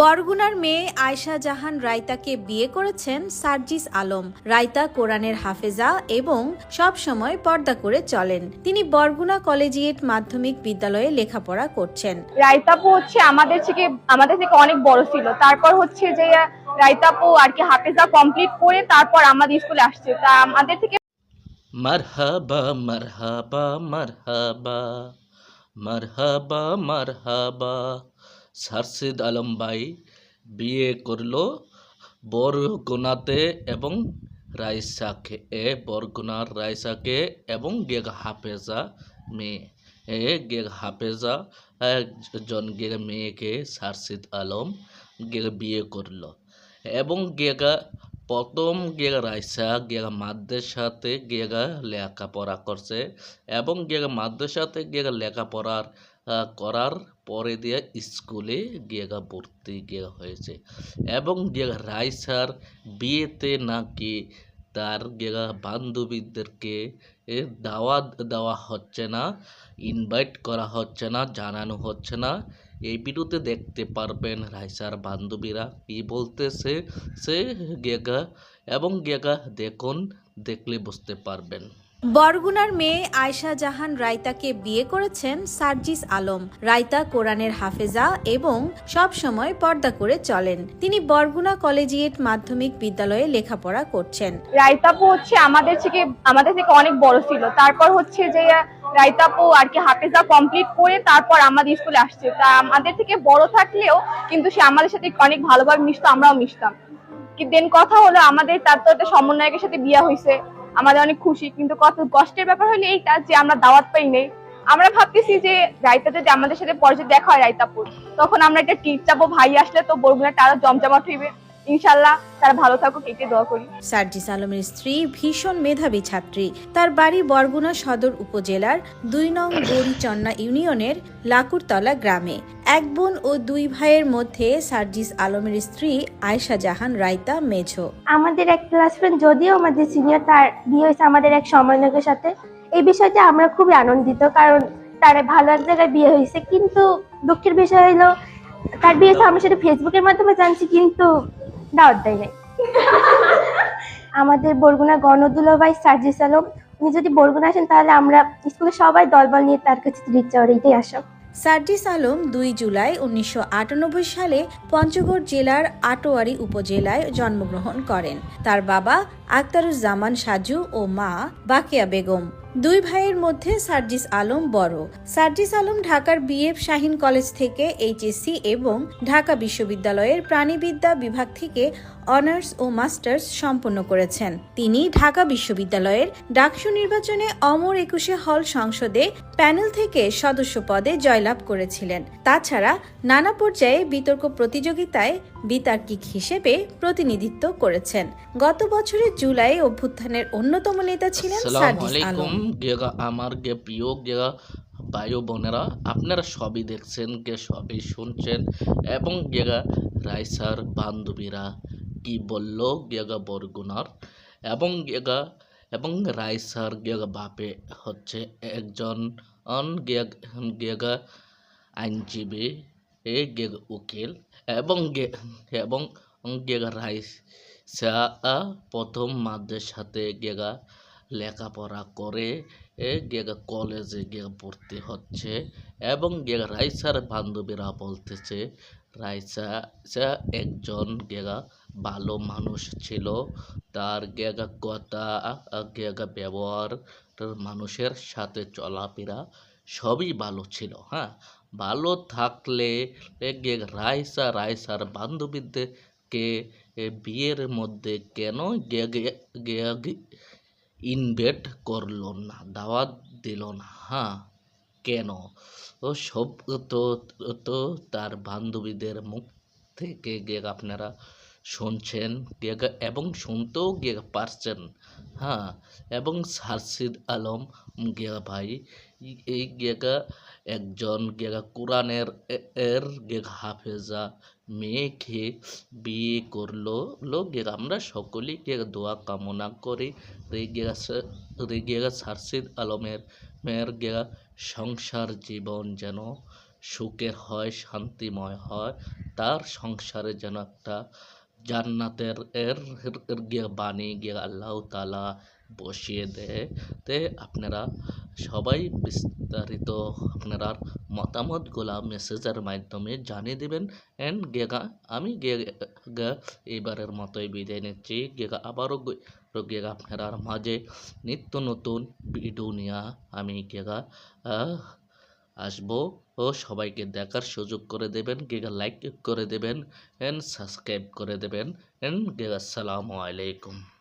বরগুনার মেয়ে আয়শা জাহান রায়তাকে বিয়ে করেছেন সার্জিস আলম। রায়তা কোরআনের হাফেজা এবং সব সময় পর্দা করে চলেন। তিনি বরগুনা কলেজিয়েট মাধ্যমিক বিদ্যালয়ে লেখাপড়া করছেন। রায়তাপু হচ্ছে আমাদের থেকে আমাদের থেকে অনেক বড় ছিল। তারপর হচ্ছে যে রায়তাপু আর কি হাফেজা কমপ্লিট করে তারপর আমাদের স্কুলে আসছে। তা আমাদের থেকে মারহাবা মারহাবা মারহাবা মারহাবা মারহাবা। সারসিদ আলম ভাই বিয়ে করল বরগুনাতে এবং রাইসাকে, এ বরগুনার রাইসাকে এবং গেগ হাফেজা মেয়ে, এ গেগ হাফেজা একজন গেগ মেয়েকে সারসিদ আলম গেগ বিয়ে করল এবং গেগা, প্রথম গেগা রাইসা, গেগা মাদ্রাসাতে গেগা লেখাপড়া করছে এবং গেগা মাদ্রাসাতে গেগা লেখাপড়ার করার পরে দিয়ে স্কুলে গেগা ভর্তি গেগা হয়েছে। এবং গেগা রাইসার বিয়েতে নাকি তার গেগা বান্ধবীদেরকে, এ দাওয়াত দেওয়া হচ্ছে না ইনভাইট করা হচ্ছে না, জানানো হচ্ছে না। এই ভিডিওতে দেখতে পারবেন রাইসার বান্ধবীরা কি বলতেছে, সে গেগা এবং গেগা দেখুন, দেখলে বুঝতে পারবেন। বরগুনার মেয়ে আয়শা জাহান রায়তাকে বিয়ে করেছেন সার্জিস আলম। রায়তা কোরআনের হাফেজা এবং সব সময় পর্দা করে চলেন। তিনি বরগুনা কলেজিয়েট মাধ্যমিক বিদ্যালয়ে লেখাপড়া করছেন। রায়তাপু হচ্ছে আমাদের থেকে আমাদের থেকে অনেক বড় ছিল। তারপর হচ্ছে যে রায়তাপু আর কি হাফেজা কমপ্লিট করে তারপর আমাদের স্কুলে আসছে। তা আমাদের থেকে বড় থাকলেও কিন্তু সে আমাদের সাথে অনেক ভালোভাবে মিশতো, আমরাও মিশতাম। দেন কথা হলো, আমাদের তার তো একটা সমন্বয়কের সাথে বিয়ে হয়েছে আমাদের অনেক খুশি, কিন্তু কত কষ্টের ব্যাপার হলো এইটা যে আমরা দাওয়াত পাই নেই। আমরা ভাবতেছি যে রায়তা যদি আমাদের সাথে পর্যায়ে দেখা হয় রায়তাপুর তখন আমরা একটা টিপ চাপো ভাই আসলে তো বরগুনাটা আরও জমজমাট হইবে। ইনশাল্লাহ তারা ভালো থাকুক এটি দোয়া করি। সার্জিস আলমের স্ত্রী ভীষণ মেধাবী ছাত্রী। তার বাড়ি বরগুনা সদর উপজেলার দুই নং গৌরীচন্না ইউনিয়নের লাকুরতলা গ্রামে। এক বোন ও দুই ভাইয়ের মধ্যে সার্জিস আলমের স্ত্রী আয়শা জাহান রায়তা মেঝো। আমাদের এক ক্লাস ফ্রেন্ড যদিও আমাদের সিনিয়র তার বিয়ে হয়েছে আমাদের এক সমন্বয়কের সাথে। এই বিষয়তে আমরা খুবই আনন্দিত কারণ তার ভালো এক জায়গায় বিয়ে হয়েছে। কিন্তু দুঃখের বিষয় হলো তার বিয়ে হয়েছে আমরা সেটা ফেসবুকের মাধ্যমে জানছি কিন্তু দাওয়াত দেয় নাই। আমাদের বরগুনা গণদুলো ভাই সার্জিস আলম, উনি যদি বরগুনা আসেন, তাহলে আমরা স্কুলে সবাই দলবল নিয়ে তার কাছে রিচ চাওয়ার এইটাই আসা সার্জিস আলম দুই জুলাই উনিশশো আটানব্বই সালে পঞ্চগড় জেলার আটোয়ারি উপজেলায় জন্মগ্রহণ করেন। তার বাবা আক্তারুজ্জামান সাজু ও মা বাকিয়া বেগম। দুই ভাইয়ের মধ্যে সার্জিস আলম বড়। সার্জিস আলম ঢাকার বিএফ শাহিন কলেজ থেকে এইচএসসি এবং ঢাকা বিশ্ববিদ্যালয়ের প্রাণীবিদ্যা বিভাগ থেকে অনার্স ও মাস্টার্স সম্পন্ন করেছেন। তিনি ঢাকা বিশ্ববিদ্যালয়ের ডাকসু নির্বাচনে অমর একুশে হল সংসদে প্যানেল থেকে সদস্য পদে জয়লাভ করেছিলেন। তাছাড়া নানা পর্যায়ে বিতর্ক প্রতিযোগিতায় বিতার্কিক হিসেবে প্রতিনিধিত্ব করেছেন। গত বছরের জুলাই অভ্যুত্থানের অন্যতম নেতা ছিলেন আমার প্রিয় ভাই বোনেরা, আপনারা সবই দেখছেন, গে সবই শুনছেন। এবং গেগা রাইসার বান্ধবীরা কি বলল? গেগা বরগুনার। এবং গেগা, এবং রাইসার গেগা বাপে হচ্ছে একজন অন গেগা আইনজীবী। গেগ উকিল এবং এবং গেগা রাইসা প্রথম মাদ্রাসাতে গেগা লেখাপড়া করে গেগা কলেজে গিয়ে পড়তে হচ্ছে এবং গেগা রাইসার বান্ধবীরা বলতেছে রাইসা একজন গেগা ভালো মানুষ ছিল তার গেগা কথা গেগা ব্যবহার মানুষের সাথে চলাফেরা সবই ভালো ছিল হ্যাঁ ভালো থাকলে রাইসা রাইসার বান্ধবীদেরকে বিয়ের মধ্যে কেন ইনভাইট করল না, দাওয়াত দিল না? হ্যাঁ কেন? ও সব তো তো তার বান্ধবীদের মুখ থেকে আপনারা শুনছেন এবং শুনতেও গিয়ে পারছেন। হ্যাঁ এবং সারসিদ আলম গিয়া ভাই এই গেগা একজন গেগা কোরআনের এর গেগা হাফেজা। মেয়েকে বিয়ে করল, লো গেগা, আমরা সকলেই গেগা দোয়া কামনা করি। রেগেগা রেগেগা সারসিদ আলমের, মেয়ের গেগা সংসার জীবন যেন সুখের হয়, শান্তিময় হয়। তার সংসারে যেন একটা জান্নাতের এর গিয়ে বাণী গিয়ে আল্লাহ তালা বসিয়ে দেয়। তে আপনারা সবাই বিস্তারিত আপনারা মতামতগুলা মেসেজের মাধ্যমে জানিয়ে দেবেন। অ্যান্ড গেগা আমি গে গা এবারের মতোই বিদায় নিচ্ছি। গেগা আবারও গেগা আপনার মাঝে নিত্য নতুন ভিডিও নিয়ে আমি গেগা আসব ও সবাইকে দেখার সুযোগ করে দেবেন, গেগা লাইক করে দেবেন অ্যান্ড সাবস্ক্রাইব করে দেবেন অ্যান্ড গেগা, আসসালামু আলাইকুম।